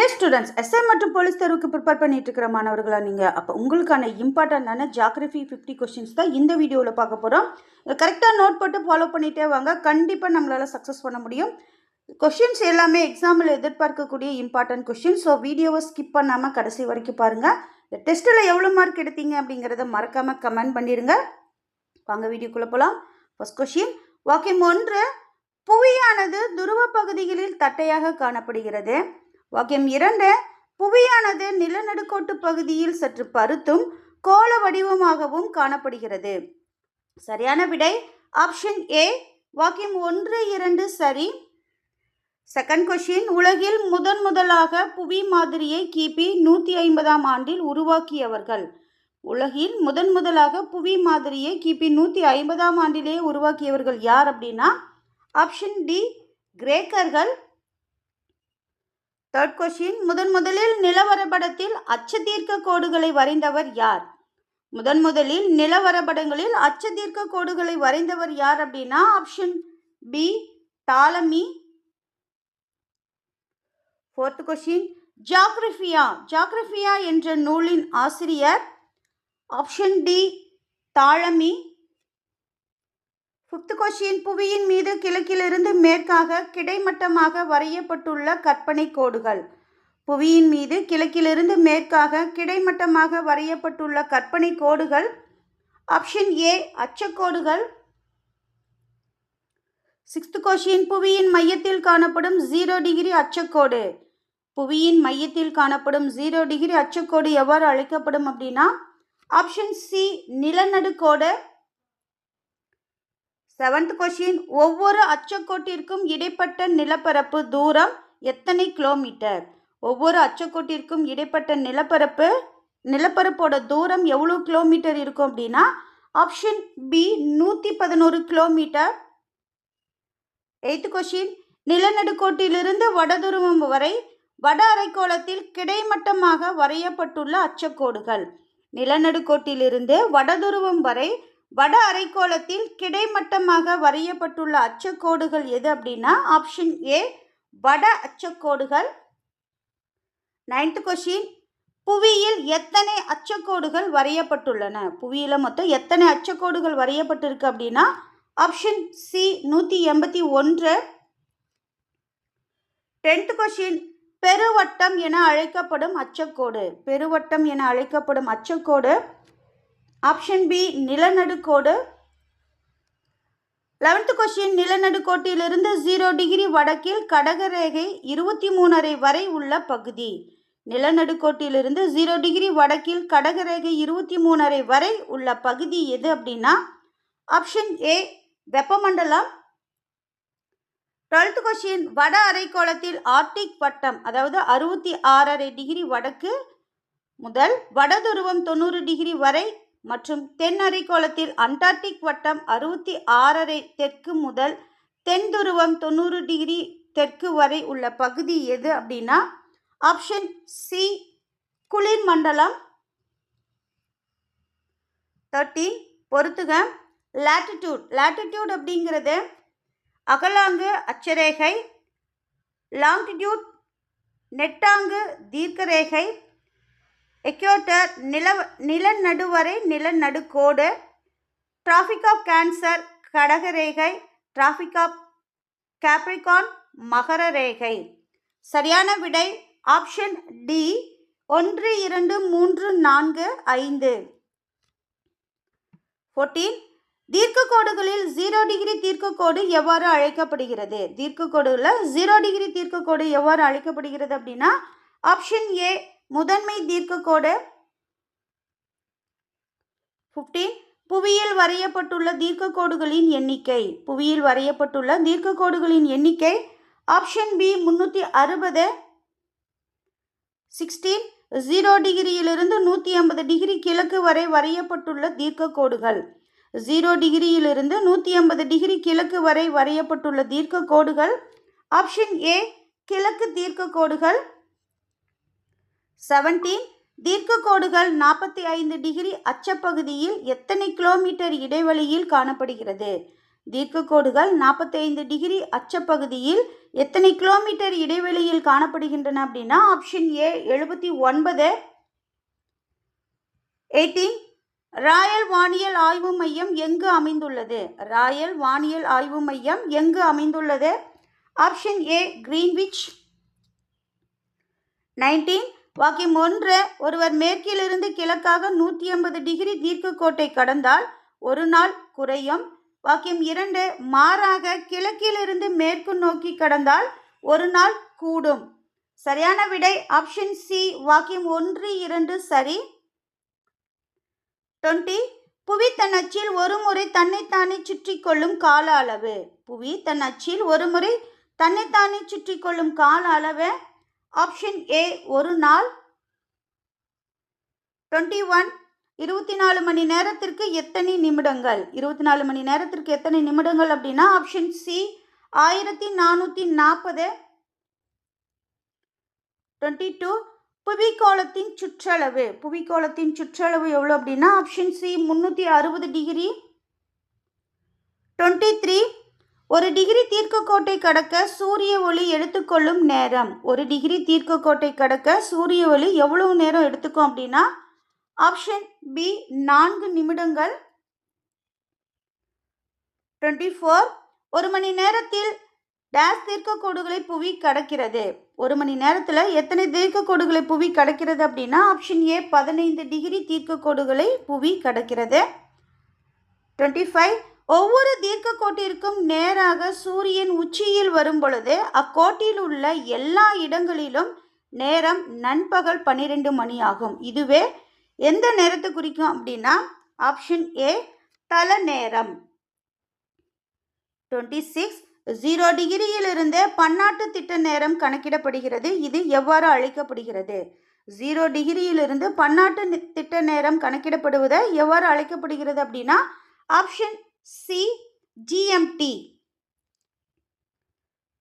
டே students SI மற்றும் police தேர்வுக்கு prepare பண்ணிட்டு இருக்கிற மாணவர்களா நீங்கள் அப்போ உங்களுக்கான இம்பார்ட்டண்டான ஜாகிரஃபி ஃபிஃப்டி கொஸ்டின்ஸ் தான் இந்த வீடியோவில் பார்க்க போகிறோம் கரெக்டாக நோட் போட்டு ஃபாலோ பண்ணிகிட்டே வாங்க. கண்டிப்பாக நம்மளால் சக்ஸஸ் பண்ண முடியும். கொஷின்ஸ் எல்லாமே எக்ஸாமில் எதிர்பார்க்கக்கூடிய இம்பார்ட்டன்ட் கொஷின் ஸோ வீடியோவை ஸ்கிப் பண்ணாமல் கடைசி வரைக்கும் பாருங்கள் இந்த டெஸ்ட்டில் எவ்வளோ மார்க் எடுத்தீங்க அப்படிங்கிறத மறக்காமல் கமெண்ட் பண்ணிடுங்க வாங்க வீடியோக்குள்ளே போகலாம் ஃபர்ஸ்ட் கொஷின் வாக்கியம் ஒன்று புவியானது துருவ பகுதிகளில் தட்டையாக காணப்படுகிறது. வாக்கியம் இரண்டு புவியானது நிலநடுக்கோட்டு பகுதியில் சற்று பருத்தும் கோள வடிவமாகவும் காணப்படுகிறது. சரியான விடை ஆப்ஷன் ஏ வாக்கியம் ஒன்று இரண்டு சரி. செகண்ட் கொஷின் உலகில் முதன் முதலாக புவி மாதிரியை கிபி நூற்றி ஐம்பதாம் ஆண்டில் உருவாக்கியவர்கள். உலகில் முதன் முதலாக புவி மாதிரியை கிபி நூற்றி ஐம்பதாம் ஆண்டிலேயே உருவாக்கியவர்கள் யார் அப்படின்னா ஆப்ஷன் டி கிரேக்கர்கள். தேர்ட் கொஷின் முதன் முதலில் நிலவரைபடத்தில் அச்சதீர்க்க கோடுகளை வரைந்தவர் யார்? முதன் முதலில் நிலவரைபடங்களில் அச்சதீர்க்க கோடுகளை வரைந்தவர் யார் அப்படின்னா option B Ptolemy fourth question Geographia. Geographia என்ற நூலின் ஆசிரியர் option D Ptolemy fifth question புவியின் மீது கிழக்கிலிருந்து மேற்காக கிடைமட்டமாக வரையப்பட்டுள்ள கற்பனை கோடுகள். புவியின் மீது கிழக்கிலிருந்து மேற்காக கிடைமட்டமாக வரையப்பட்டுள்ள கற்பனை கோடுகள். ஆப்ஷன் ஏ அச்சக்கோடுகள். சிக்ஸ்த் கொஷின் புவியின் மையத்தில் காணப்படும் ஜீரோ டிகிரி அச்சக்கோடு. புவியின் மையத்தில் காணப்படும் ஜீரோ டிகிரி அச்சக்கோடு எவ்வாறு அழைக்கப்படும் அப்படின்னா ஆப்ஷன் சி நிலநடுக்கோடு. செவன்த் கொஷின் ஒவ்வொரு அச்சக்கோட்டிற்கும் இடைப்பட்ட நிலப்பரப்பு தூரம் எத்தனை கிலோமீட்டர் ஒவ்வொரு அச்சக்கோட்டிற்கும் இடைப்பட்ட நிலப்பரப்பு நிலப்பரப்போட தூரம் எவ்வளோ கிலோமீட்டர் இருக்கும் அப்படின்னா ஆப்ஷன் பி நூற்றி பதினோரு கிலோமீட்டர் எய்த் கொஷின் நிலநடுக்கோட்டிலிருந்து வடதுருவம் வரை வட அரைக்கோளத்தில் கிடைமட்டமாக வரையப்பட்டுள்ள அச்சக்கோடுகள். நிலநடுக்கோட்டிலிருந்து வடதுருவம் வரை வட அரைக்கோளத்தில் கிடைமட்டமாக வரையப்பட்டுள்ள அச்சக்கோடுகள் எது அப்படின்னா ஆப்ஷன் ஏ வட அச்சக்கோடுகள். நைன்த் கொஷின் புவியில் எத்தனை அச்சக்கோடுகள் வரையப்பட்டுள்ளன? புவியில் மொத்தம் எத்தனை அச்சக்கோடுகள் வரையப்பட்டிருக்கு அப்படின்னா ஆப்ஷன் சி நூற்றி எண்பத்தி ஒன்று. டென்த் கொஷின் பெருவட்டம் என அழைக்கப்படும் அச்சக்கோடு. பெருவட்டம் என அழைக்கப்படும் அச்சக்கோடு ஆப்ஷன் பி நிலநடுக்கோடு. லெவன்த்து கொஸ்டின் நிலநடுக்கோட்டிலிருந்து ஜீரோ டிகிரி வடக்கில் கடகரேகை இருபத்தி மூணரை வரை உள்ள பகுதி. நிலநடுக்கோட்டிலிருந்து ஜீரோ டிகிரி வடக்கில் கடகரேகை இருபத்தி மூணரை வரை உள்ள பகுதி எது அப்படின்னா ஆப்ஷன் ஏ வெப்பமண்டலம். டுவெல்த் கொஸ்டின் வட அரைக்கோளத்தில் ஆர்டிக் வட்டம் அதாவது அறுபத்தி ஆறரை டிகிரி வடக்கு முதல் வடதுருவம் தொண்ணூறு டிகிரி வரை மற்றும் தென் அரைக்கோளத்தில் அண்டார்டிக் வட்டம் அறுபத்தி ஆறரை தெற்கு முதல் தென் துருவம் தொண்ணூறு டிகிரி தெற்கு வரை உள்ள பகுதி எது அப்படின்னா ஆப்ஷன் சி குளிர் மண்டலம் தேர்ட்டீன் பொறுத்துக லேட்டிடியூட் லேட்டிடியூட் அப்படிங்கிறது அகலாங்கு அச்சரேகை லாங்கிடியூட் நெட்டாங்கு தீர்க்கரேகை எக்யோட்டர் நில நிலநடுவரை நிலநடுக்கோடு டிராஃபிக் ஆஃப் கேன்சர் கடகரேகை டிராஃபிக் ஆஃப் கேப்ரிகான் மகர ரேகை சரியான விடை ஆப்ஷன் டி ஒன்று இரண்டு மூன்று நான்கு ஐந்து. ஃபோர்டீன் தீர்க்க கோடுகளில் ஜீரோ டிகிரி தீர்க்க கோடு எவ்வாறு அழைக்கப்படுகிறது? தீர்க்கக்கோடுகளில் ஜீரோ டிகிரி தீர்க்க கோடு எவ்வாறு அழைக்கப்படுகிறது அப்படின்னா ஆப்ஷன் ஏ முதன்மை தீர்க்கக்கோடு ஃபிஃப்டீன் புவியில் வரையப்பட்டுள்ள தீர்க்கக்கோடுகளின் எண்ணிக்கை. புவியில் வரையப்பட்டுள்ள தீர்க்கக்கோடுகளின் எண்ணிக்கை ஆப்ஷன் பி முந்நூற்றி அறுபது. சிக்ஸ்டீன் ஜீரோ டிகிரியிலிருந்து நூற்றி ஐம்பது டிகிரி கிழக்கு வரை வரையப்பட்டுள்ள தீர்க்கக்கோடுகள். ஜீரோ டிகிரியிலிருந்து நூற்றி ஐம்பது டிகிரி கிழக்கு வரை வரையப்பட்டுள்ள தீர்க்கக்கோடுகள். ஆப்ஷன் ஏ கிழக்கு தீர்க்கக்கோடுகள். செவன்டீன் தீர்க்கக்கோடுகள் நாற்பத்தி ஐந்து டிகிரி அச்சப்பகுதியில் எத்தனை கிலோமீட்டர் இடைவெளியில் காணப்படுகிறது? தீர்க்கக்கோடுகள் நாற்பத்தைந்து டிகிரி அச்சப்பகுதியில் எத்தனை கிலோமீட்டர் இடைவெளியில் காணப்படுகின்றன அப்படின்னா ஆப்ஷன் ஏ எழுபத்தி ஒன்பது. எயிட்டீன் ராயல் வானியல் ஆய்வு மையம் எங்கு அமைந்துள்ளது? ராயல் வானியல் ஆய்வு மையம் எங்கு அமைந்துள்ளது? ஆப்ஷன் ஏ கிரீன்விச் நைன்டீன் வாக்கியம் ஒன்று ஒருவர் மேற்கிலிருந்து கிழக்காக நூற்றி ஐம்பது டிகிரி தீர்க்கக்கோட்டை கடந்தால் ஒரு நாள் குறையும். வாக்கியம் இரண்டு மாறாக கிழக்கிலிருந்து மேற்கு நோக்கி கடந்தால் ஒரு நாள் கூடும். சரியான விடை ஆப்ஷன் சி வாக்கியம் ஒன்று இரண்டு சரி. டுவெண்ட்டி புவி தன் அச்சில் ஒரு முறை தன்னைத்தானே சுற்றி கொள்ளும் கால அளவு. புவி தன் அச்சில் ஒரு முறை தன்னைத்தானே சுற்றி கொள்ளும் கால அளவு. ஆப்ஷன் ஏ ஒரு நாள். டுவெண்ட்டி ஒன் இருபத்தி நாலு மணி நேரத்திற்கு எத்தனை நிமிடங்கள்? இருபத்தி நாலு மணி நேரத்திற்கு எத்தனை நிமிடங்கள் அப்படின்னா ஆப்ஷன் சி ஆயிரத்தி நானூற்றி நாற்பது. டுவெண்ட்டி டூ புவிக்கோளத்தின் சுற்றளவு. புவிக்கோளத்தின் சுற்றளவு எவ்வளோ அப்படின்னா ஆப்ஷன் சி முந்நூற்றி அறுபது டிகிரி டுவெண்ட்டி த்ரீ ஒரு டிகிரி தீர்க்கக்கோட்டை கடக்க சூரிய ஒளி எடுத்துக்கொள்ளும் நேரம். ஒரு டிகிரி தீர்க்கக்கோட்டை கடக்க சூரிய ஒளி எவ்வளவு நேரம் எடுத்துக்கும் அப்படின்னா ஆப்ஷன் பி நான்கு நிமிடங்கள். டுவெண்ட்டி ஃபோர் ஒரு மணி நேரத்தில் டேஸ் தீர்க்கக்கோடுகளை புவி கடக்கிறது. ஒரு மணி நேரத்தில் எத்தனை தீர்க்கக்கோடுகளை புவி கடக்கிறது அப்படின்னா ஆப்ஷன் ஏ பதினைந்து டிகிரி தீர்க்கக்கோடுகளை புவி கடக்கிறது. டுவெண்ட்டி ஃபைவ் ஒவ்வொரு தீர்க்க கோட்டிற்கும் நேராக சூரியன் உச்சியில் வரும் பொழுது அக்கோட்டில் உள்ள எல்லா இடங்களிலும் நேரம் நண்பகல் பன்னிரெண்டு மணி ஆகும் இதுவே எந்த நேரத்தை குறிக்கும் அப்படின்னா ஆப்ஷன் ஏ தல நேரம். டுவெண்ட்டி சிக்ஸ் ஜீரோ டிகிரியிலிருந்து பன்னாட்டு திட்ட நேரம் கணக்கிடப்படுகிறது. இது எவ்வாறு அழைக்கப்படுகிறது? ஜீரோ டிகிரியிலிருந்து பன்னாட்டு திட்ட நேரம் கணக்கிடப்படுவதை எவ்வாறு அழைக்கப்படுகிறது அப்படின்னா option C GMT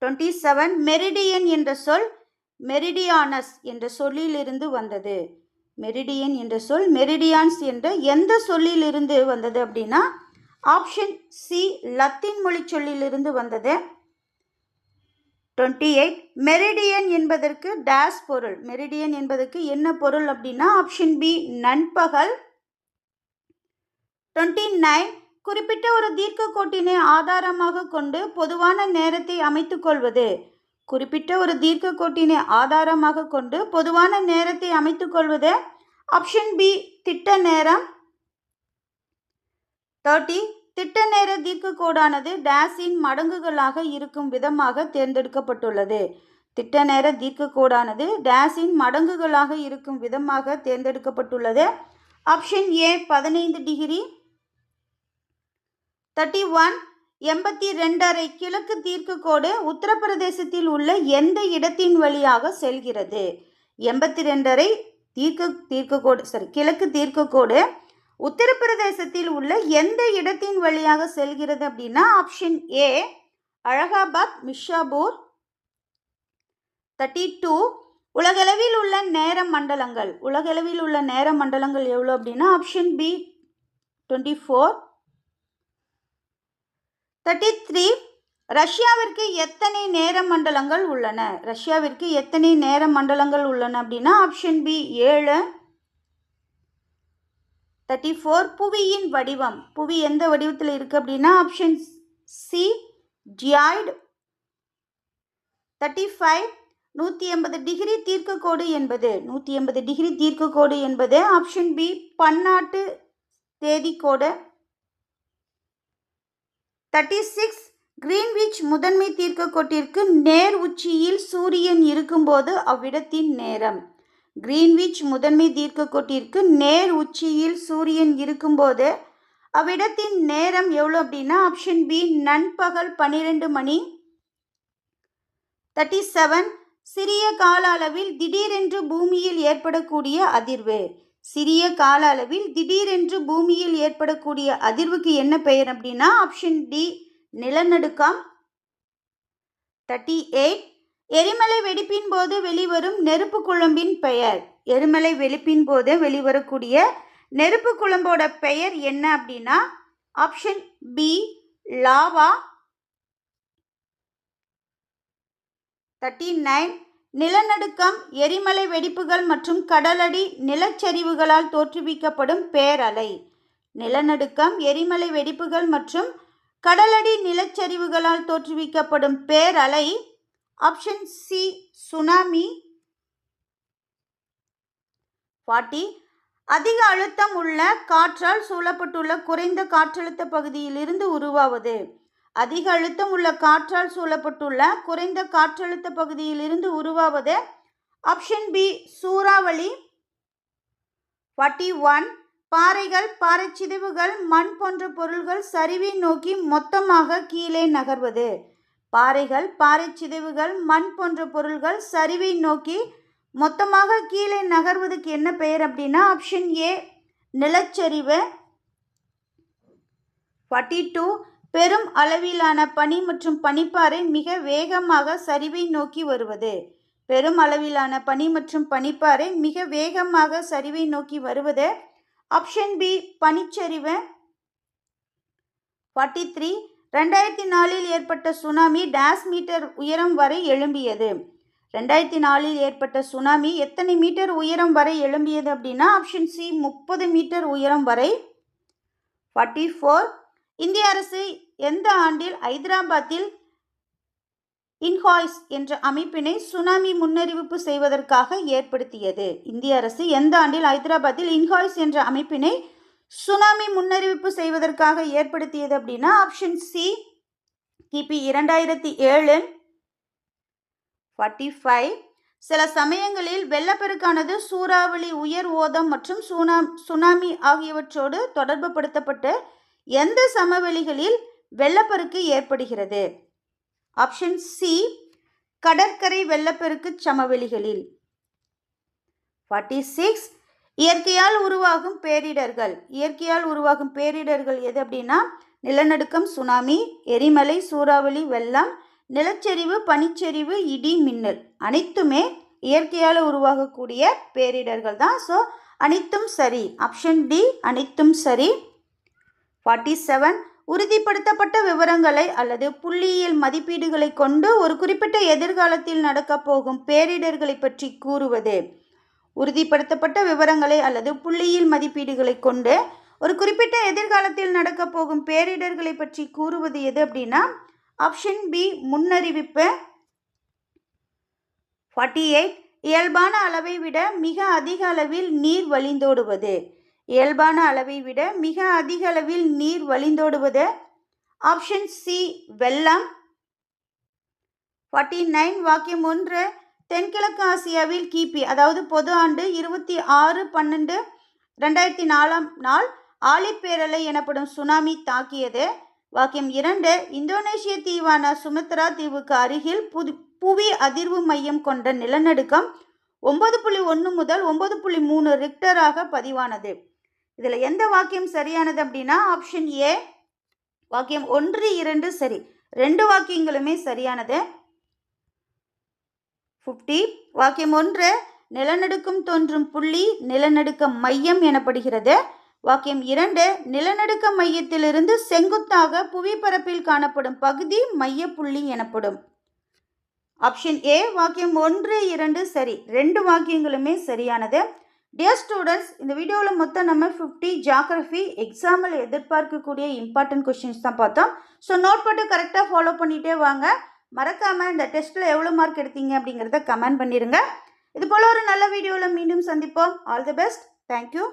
twenty seven meridian என்ற சொல் மெரிடியானஸ் என்ற சொல்லிலிருந்து வந்தது. மெரிடியன் என்ற சொல் மெரிடியான்ஸ் என்ற எந்த சொல்லிலிருந்து வந்தது அப்படின்னா ஆப்ஷன் சி லத்தீன் மொழி சொல்லிலிருந்து வந்தது. டுவெண்ட்டி எயிட் மெரிடியன் என்பதற்கு டேஸ் பொருள். மெரிடியன் என்பதற்கு என்ன பொருள் அப்படின்னா ஆப்ஷன் பி நண்பகல். டுவெண்ட்டி நைன் குறிப்பிட்ட ஒரு தீர்க்க கோட்டினை ஆதாரமாக கொண்டு பொதுவான நேரத்தை அமைத்துக் கொள்வது. குறிப்பிட்ட ஒரு தீர்க்க கோட்டினை ஆதாரமாக கொண்டு பொதுவான நேரத்தை அமைத்துக் கொள்வது. ஆப்ஷன் பி திட்ட நேரம். தேர்ட்டி திட்ட நேர தீர்க்க கோடானது டேஸின் மடங்குகளாக இருக்கும் விதமாக தேர்ந்தெடுக்கப்பட்டுள்ளது. திட்ட நேர தீர்க்க கோடானது டேஸின் மடங்குகளாக இருக்கும் விதமாக தேர்ந்தெடுக்கப்பட்டுள்ளது. ஆப்ஷன் ஏ பதினைந்து டிகிரி. தேர்ட்டி ஒன் எண்பத்தி ரெண்டரை கிழக்கு தீர்க்கக்கோடு உத்தரப்பிரதேசத்தில் உள்ள எந்த இடத்தின் வழியாக செல்கிறது? எண்பத்தி ரெண்டரை தீர்க்க தீர்க்கக்கோடு சாரி கிழக்கு தீர்க்கக்கோடு உத்தரப்பிரதேசத்தில் உள்ள எந்த இடத்தின் வழியாக செல்கிறது அப்படின்னா option A Allahabad Mirzapur. Thirty two உலகளவில் உள்ள நேர மண்டலங்கள். உலகளவில் உள்ள நேர மண்டலங்கள் எவ்வளோ அப்படின்னா option B twenty four thirty three ரஷ்யாவிற்கு எத்தனை நேர மண்டலங்கள் உள்ளன? ரஷ்யாவிற்கு எத்தனை நேர மண்டலங்கள் உள்ளன அப்படின்னா ஆப்ஷன் பி ஏழு. தேர்ட்டி ஃபோர் புவியின் வடிவம். புவி எந்த வடிவத்தில் இருக்குது அப்படின்னா option C geoid thirty five நூற்றி எண்பது டிகிரி தீர்க்கக்கோடு என்பது. நூற்றி எண்பது டிகிரி தீர்க்கக்கோடு என்பது ஆப்ஷன் பி பன்னாட்டு தேதிக்கோடு. தேர்ட்டி சிக்ஸ் கிரீன்விச் முதன்மை தீர்க்கக்கோட்டிற்கு நேர் உச்சியில் சூரியன் இருக்கும்போது அவ்விடத்தின் நேரம். கிரீன்விச் முதன்மை தீர்க்கக்கோட்டிற்கு நேர் உச்சியில் சூரியன் இருக்கும்போது அவ்விடத்தின் நேரம் எவ்வளோ அப்படின்னா ஆப்ஷன் பி நண்பகல் பன்னிரெண்டு மணி. தேர்ட்டி செவன் சிறிய கால அளவில் திடீரென்று பூமியில் ஏற்படக்கூடிய அதிர்வு. சிறிய கால அளவில் திடீரென்று பூமியில் ஏற்படக்கூடிய அதிர்வுக்கு என்ன பெயர் அப்படின்னா ஆப்ஷன் டி நிலநடுக்கம். தேர்ட்டி எயிட் எரிமலை வெடிப்பின் போது வெளிவரும் நெருப்பு குழம்பின் பெயர். எரிமலை வெடிப்பின் போது வெளிவரக்கூடிய நெருப்பு குழம்போட பெயர் என்ன அப்படின்னா option B lava thirty nine நிலநடுக்கம் எரிமலை வெடிப்புகள் மற்றும் கடலடி நிலச்சரிவுகளால் தோற்றுவிக்கப்படும் பேரலை. நிலநடுக்கம் எரிமலை வெடிப்புகள் மற்றும் கடலடி நிலச்சரிவுகளால் தோற்றுவிக்கப்படும் பேரலை. Option C tsunami. பாட்டி அதிக அழுத்தம் உள்ள காற்றால் சூழப்பட்டுள்ள குறைந்த காற்றழுத்த பகுதியிலிருந்து உருவாவது. அதிக அழுத்தம் உள்ள காற்றால் சூழப்பட்டுள்ள குறைந்த காற்றழுத்த பகுதியிலிருந்து உருவாவது ஆப்ஷன் பி சூறாவளி. வட்டி ஒன் பாறைகள் பாறைச்சிதைவுகள் மண் போன்ற பொருள்கள் சரிவை நோக்கி மொத்தமாக கீழே நகர்வது. பாறைகள் பாறைச்சிதைவுகள் மண் போன்ற பொருள்கள் சரிவை நோக்கி மொத்தமாக கீழே நகர்வதுக்கு என்ன பெயர் அப்படின்னா ஆப்ஷன் ஏ நிலச்சரிவு. ஃபார்ட்டி டூ பெரும் அளவிலான பனி மற்றும் பனிப்பாறை மிக வேகமாக சரிவை நோக்கி வருவது. பெரும் அளவிலான பனி மற்றும் பனிப்பாறை மிக வேகமாக சரிவை நோக்கி வருவது. ஆப்ஷன் பி பனிச்சரிவு. ஃபார்ட்டி த்ரீ ரெண்டாயிரத்தி நாலில் ஏற்பட்ட சுனாமி டேஸ் மீட்டர் உயரம் வரை எழும்பியது. ரெண்டாயிரத்தி நாலில் ஏற்பட்ட சுனாமி எத்தனை மீட்டர் உயரம் வரை எழும்பியது அப்படின்னா ஆப்ஷன் சி முப்பது மீட்டர் உயரம் வரை. ஃபார்ட்டி ஃபோர் இந்திய அரசு எந்த ஆண்டில் ஐதராபாத்தில் இன்ஹாய்ஸ் என்ற அமைப்பினை சுனாமி முன்னறிவிப்பு செய்வதற்காக ஏற்படுத்தியது? இந்திய அரசு எந்த ஆண்டில் ஹைதராபாத்தில் இன்ஹாய்ஸ் என்ற அமைப்பினை சுனாமி முன்னறிவிப்பு செய்வதற்காக ஏற்படுத்தியது அப்படின்னா ஆப்ஷன் சி கிபி இரண்டாயிரத்தி ஏழு ஃபார்ட்டி ஃபைவ் சில சமயங்களில் வெள்ளப்பெருக்கானது சூறாவளி உயர் ஓதம் மற்றும் சுனா சுனாமி ஆகியவற்றோடு தொடர்புபடுத்தப்பட்டு எந்த சமவெளிகளில் வெள்ளப்பெருக்கு ஏற்படுகிறது? ஆப்ஷன் சி கடற்கரை வெள்ளப்பெருக்கு சமவெளிகளில். ஃபார்ட்டி சிக்ஸ் இயற்கையால் உருவாகும் பேரிடர்கள். இயற்கையால் உருவாகும் பேரிடர்கள் எது அப்படின்னா நிலநடுக்கம் சுனாமி எரிமலை சூறாவளி வெள்ளம் நிலச்சரிவு பனிச்சரிவு இடி மின்னல். அனைத்துமே இயற்கையால் உருவாகக்கூடிய பேரிடர்கள் தான். ஸோ அனைத்தும் சரி. ஆப்ஷன் டி அனைத்தும் சரி. ஃபார்ட்டி செவன் உறுதிப்படுத்தப்பட்ட விவரங்களை அல்லது புள்ளியியல் மதிப்பீடுகளை கொண்டு ஒரு குறிப்பிட்ட எதிர்காலத்தில் நடக்கப் போகும் பேரிடர்களை பற்றி கூறுவது. உறுதிப்படுத்தப்பட்ட விவரங்களை அல்லது புள்ளியியல் மதிப்பீடுகளை கொண்டு ஒரு குறிப்பிட்ட எதிர்காலத்தில் நடக்கப் போகும் பேரிடர்களை பற்றி கூறுவது எது அப்படின்னா ஆப்ஷன் பி முன்னறிவிப்பு. ஃபார்ட்டி எயிட் இயல்பான அளவை விட மிக அதிக அளவில் நீர் வழிந்தோடுவது. இயல்பான அளவை விட மிக அதிக அளவில் நீர் வழிந்தோடுவது ஆப்ஷன் சி வெள்ளம். ஃபார்ட்டி நைன் வாக்கியம் ஒன்று தென்கிழக்கு ஆசியாவில் கிபி அதாவது பொது ஆண்டு இருபத்தி ஆறு பன்னெண்டு ரெண்டாயிரத்தி நாலாம் நாள் ஆழிப்பேரலை எனப்படும் சுனாமி தாக்கியது. வாக்கியம் இரண்டு இந்தோனேஷிய தீவான சுமத்ரா தீவுக்கு அருகில் புது புவி அதிர்வு மையம் கொண்ட நிலநடுக்கம் ஒன்பது புள்ளி ஒன்று முதல் ஒன்பது புள்ளி மூணு ரிக்டராக பதிவானது. இதில் எந்த வாக்கியம் சரியானது அப்படின்னா ஆப்ஷன் ஏ வாக்கியம் ஒன்று இரண்டு சரி. ரெண்டு வாக்கியங்களுமே சரியானது. ஃபிஃப்டி வாக்கியம் ஒன்று நிலநடுக்கம் தோன்றும் புள்ளி நிலநடுக்க மையம் எனப்படுகிறது. வாக்கியம் இரண்டு நிலநடுக்க மையத்திலிருந்து செங்குத்தாக புவிப்பரப்பில் காணப்படும் பகுதி மையப்புள்ளி எனப்படும். ஆப்ஷன் ஏ வாக்கியம் ஒன்று இரண்டு சரி. ரெண்டு வாக்கியங்களுமே சரியானது. டியர் ஸ்டூடெண்ட்ஸ் இந்த வீடியோவில் மொத்தம் நம்ம ஃபிஃப்டி ஜாகிரஃபி எக்ஸாமில் எதிர்பார்க்கக்கூடிய இம்பார்ட்டன்ட் கொஷின்ஸ் தான் பார்த்தோம். ஸோ நோட் போட்டு கரெக்டாக ஃபாலோ பண்ணிகிட்டே வாங்க. மறக்காமல் இந்த டெஸ்ட்டில் எவ்வளோ மார்க் எடுத்தீங்க அப்படிங்கிறத கமெண்ட் பண்ணிடுங்க. இது போல் ஒரு நல்ல வீடியோவில் மீண்டும் சந்திப்போம். All the best thank you